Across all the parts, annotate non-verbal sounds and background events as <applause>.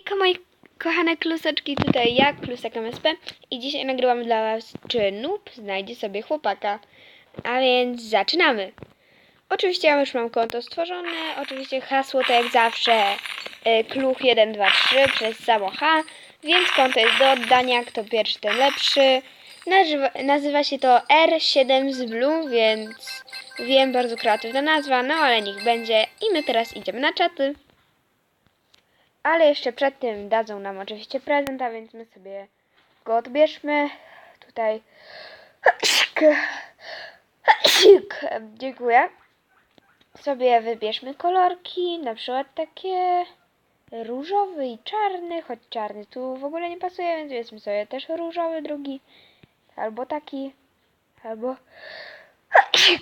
Hejka moje kochane kluseczki, tutaj ja, Klusek MSP i dzisiaj nagrywam dla was, czy noob znajdzie sobie chłopaka. A więc zaczynamy. Oczywiście ja już mam konto stworzone, oczywiście hasło to jak zawsze y, kluch123 przez samo H, więc konto jest do oddania, kto pierwszy ten lepszy. Nazywa, nazywa się to R7 z Blue, więc wiem, bardzo kreatywna nazwa, no ale niech będzie. I my teraz idziemy na czaty. Ale jeszcze przed tym dadzą nam oczywiście prezent, a więc my sobie go odbierzmy. Tutaj. Dziękuję. Sobie wybierzmy kolorki, na przykład takie różowy i czarny, choć czarny tu w ogóle nie pasuje, więc weźmy sobie też różowy drugi. Albo taki. Albo.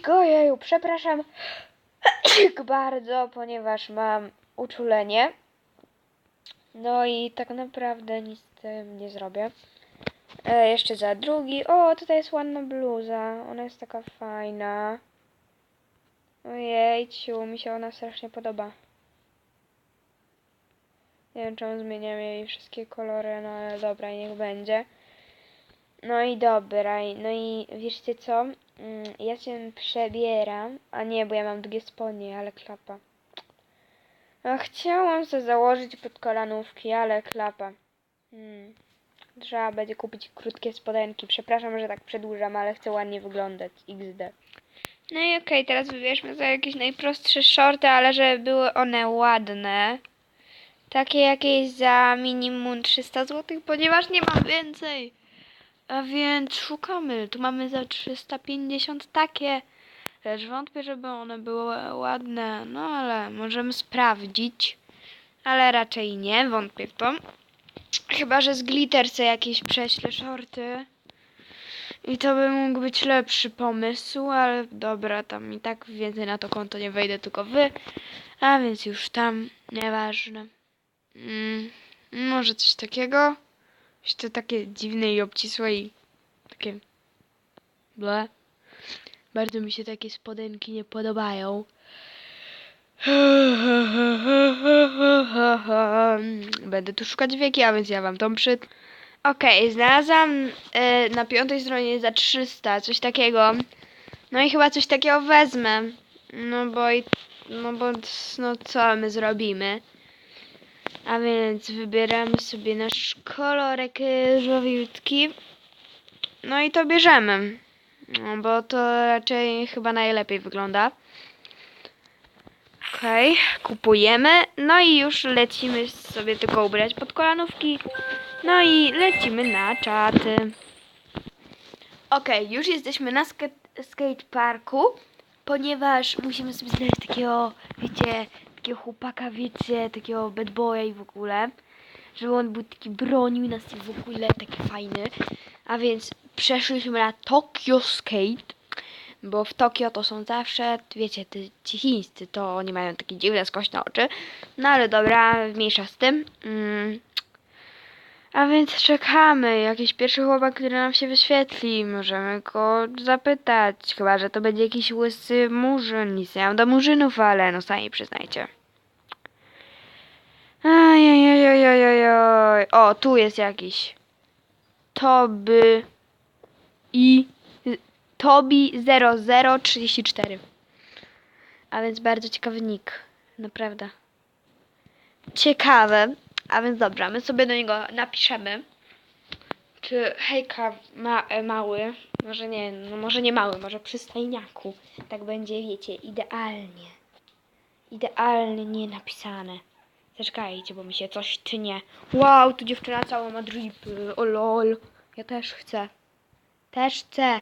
Ojeju, przepraszam <clears throat> bardzo, ponieważ mam uczulenie. No i tak naprawdę nic z tym nie zrobię. E, jeszcze za drugi. O, tutaj jest ładna bluza. Ona jest taka fajna. Ojejciu, mi się ona strasznie podoba. Nie wiem czemu zmieniam jej wszystkie kolory, no ale dobra, niech będzie. No i dobra, no i wiecie co? Mm, Ja się przebieram, a nie, bo ja mam długie spodnie, ale klapa. A chciałam sobie założyć pod kolanówki, ale klapa. Hmm. Trzeba będzie kupić krótkie spodenki. Przepraszam, że tak przedłużam, ale chcę ładnie wyglądać. XD. No i okej, teraz wybierzmy sobie jakieś najprostsze shorty, ale żeby były one ładne. Takie jakieś za minimum 300 zł, ponieważ nie mam więcej. A więc szukamy. Tu mamy za 350 takie. Lecz wątpię, żeby one były ładne. No ale możemy sprawdzić. Ale raczej nie, wątpię w to. Chyba, że z glitterce jakieś prześlę shorty. I to by mógł być lepszy pomysł, ale dobra, tam i tak więcej na to konto nie wejdę, tylko wy. A więc już tam, nieważne. Mm, może coś takiego? Jeszcze takie dziwne i obcisłe i takie ble. Bardzo mi się takie spodenki nie podobają. <laughs> Będę tu szukać wieki, a więc ja wam tą przy... Okej, znalazłam e, na piątej stronie za 300, coś takiego. No i chyba coś takiego wezmę. No bo i... No bo no co my zrobimy? A więc wybieramy sobie nasz kolorek e, żółwiutki. No i to bierzemy. No, bo to raczej chyba najlepiej wygląda. Okej, kupujemy. No i już lecimy sobie tylko ubrać pod kolanówki. No i lecimy na czaty. Okej, już jesteśmy na ske- skateparku, ponieważ musimy sobie znaleźć takiego, wiecie, takiego chłopaka, wiecie, takiego bad boya i w ogóle. Żeby on był taki bronił nas i w ogóle taki fajny. A więc przeszliśmy na Tokyo Skate. Bo w Tokio to są zawsze, wiecie, ty, ci chińscy, to oni mają takie dziwne, skośne oczy. No ale dobra, mniejsza z tym. Mm. A więc czekamy. Jakiś pierwszy chłopak, który nam się wyświetli. Możemy go zapytać. Chyba, że to będzie jakiś łysy murzyn. Nic nie mam do murzynów, ale no sami przyznajcie. Ajajajajajaj. O, tu jest jakiś. Toby i Tobi 0034. A więc bardzo ciekawy nick. Naprawdę. Ciekawe. A więc dobra, my sobie do niego napiszemy. Czy hejka ma, e, mały, może nie, no może nie mały, może przystajniaku. Tak będzie, wiecie, idealnie. Idealnie napisane. Zaczekajcie, bo mi się coś tnie. Wow, tu dziewczyna cała ma dripy. O lol. Ja też chcę. Też chcę.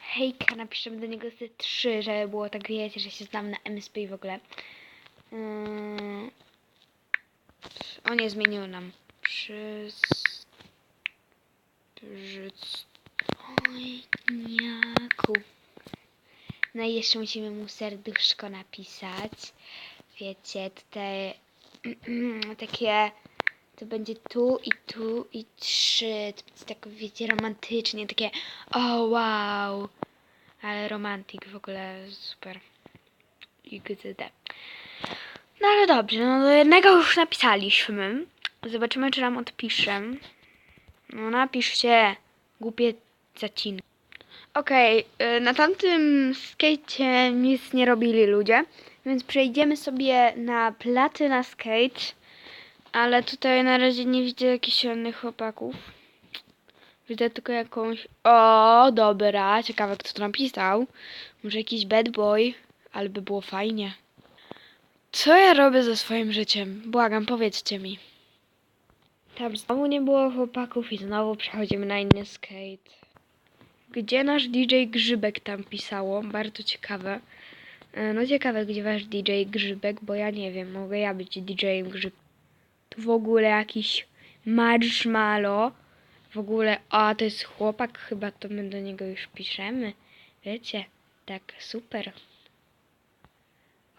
Hejka, napiszemy do niego ze trzy, żeby było tak, wiecie, że się znam na MSP i w ogóle. Yy... O nie, zmienił nam. Przez... Przystojniaku. No i jeszcze musimy mu serduszko napisać. Wiecie, tutaj <clears throat> takie... To będzie tu i tu i trzy. To będzie tak, wiecie, romantycznie. Takie, o wow. Ale romantik w ogóle super. XD. No ale dobrze, no do jednego już napisaliśmy. Zobaczymy, czy nam odpisze. No napisz się, głupie zaciny. Okej, y, na tamtym skate nic nie robili ludzie, więc przejdziemy sobie na platyna skate, ale tutaj na razie nie widzę jakichś innych chłopaków. Widzę tylko jakąś... O, dobra, ciekawe kto to napisał. Może jakiś bad boy, ale by było fajnie. Co ja robię ze swoim życiem? Błagam, powiedzcie mi. Tam znowu nie było chłopaków i znowu przechodzimy na inny skate. Gdzie nasz DJ Grzybek tam pisało? Bardzo ciekawe. E, No ciekawe, gdzie wasz DJ Grzybek, bo ja nie wiem, mogę ja być DJ-em Grzybek. W ogóle jakiś marshmallow. W ogóle, a to jest chłopak, chyba to my do niego już piszemy. Wiecie, tak super.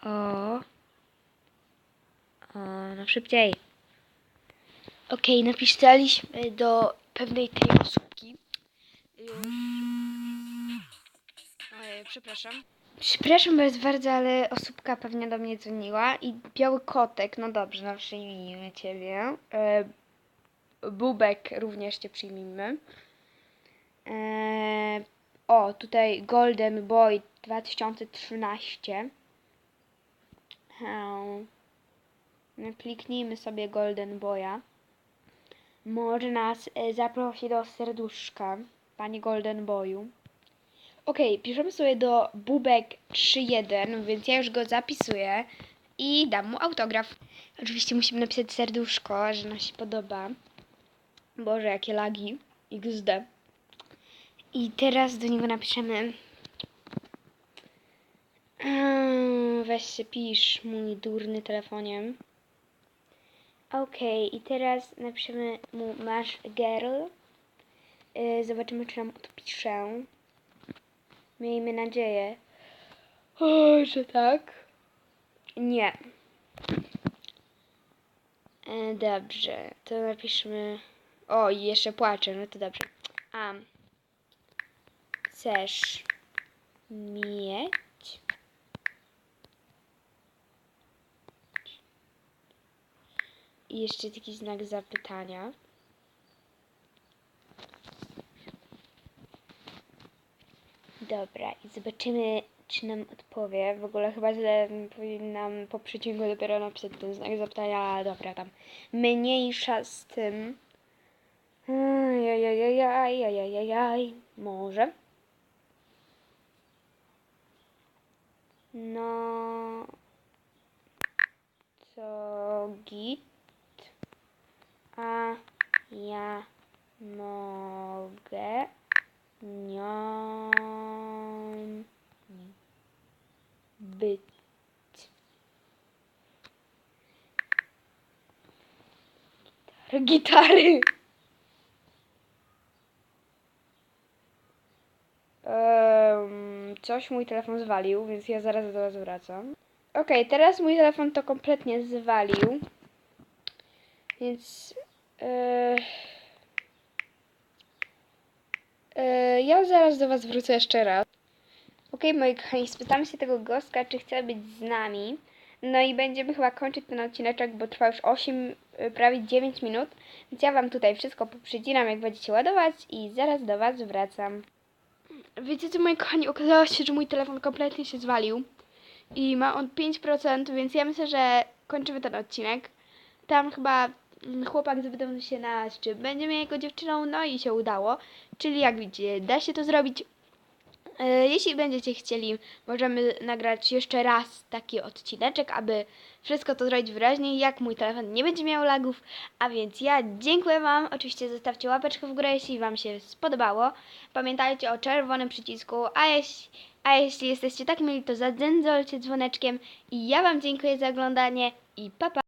O. O, no szybciej. Okej, napisaliśmy do pewnej tej osóbki. Już. Ojej, przepraszam. Przepraszam was bardzo, ale osóbka pewnie do mnie dzwoniła i biały kotek, no dobrze, no przyjmijmy ciebie. E, Bubek również cię przyjmijmy. E, o, tutaj Golden Boy 2013. Hmm. No, Kliknijmy sobie Golden Boya. Może nas e, zaprosi do serduszka, panie Golden Boyu. Okej, piszemy sobie do Bubek31, więc ja już go zapisuję i dam mu autograf. Oczywiście musimy napisać serduszko, że nam się podoba. Boże, jakie lagi. XD. I teraz do niego napiszemy. Weź się pisz, mój durny telefonie. Okej, i teraz napiszemy mu masz girl. Yy, zobaczymy, czy nam odpisze. Miejmy nadzieję. Że tak. Nie. E, dobrze, to napiszmy. O, i jeszcze płaczę, no to dobrze. A. Chcesz mieć? I jeszcze taki znak zapytania. Dobra, i zobaczymy, czy nam odpowie. W ogóle chyba źle powinnam po przecinku dopiero napisać ten znak zapytania, ale dobra, tam mniejsza z tym. Ajajajajajajajaj, może. No, co git, a ja mogę nią być. Gitary. Em, coś mój telefon zwalił, więc ja zaraz do was wracam. Okej, teraz mój telefon to kompletnie zwalił. Więc e, ja zaraz do was wrócę jeszcze raz. Okej, moi kochani, spytamy się tego goska, czy chce być z nami. No i będziemy chyba kończyć ten odcineczek, bo trwa już 8, y, prawie 9 minut. Więc ja wam tutaj wszystko poprzecinam, jak będziecie ładować i zaraz do was wracam. Wiecie co, moi kochani, okazało się, że mój telefon kompletnie się zwalił. I ma on 5%, więc ja myślę, że kończymy ten odcinek. Tam chyba chłopak zapytał się nas, czy będziemy jego dziewczyną, no i się udało. Czyli jak widzicie, da się to zrobić. E, Jeśli będziecie chcieli, możemy nagrać jeszcze raz taki odcineczek, aby wszystko to zrobić wyraźniej, jak mój telefon nie będzie miał lagów. A więc ja dziękuję Wam. Oczywiście zostawcie łapeczkę w górę, jeśli Wam się spodobało. Pamiętajcie o czerwonym przycisku, a jeśli, a jeśli jesteście tak mili, to zadzędzolcie dzwoneczkiem. I ja Wam dziękuję za oglądanie i pa pa!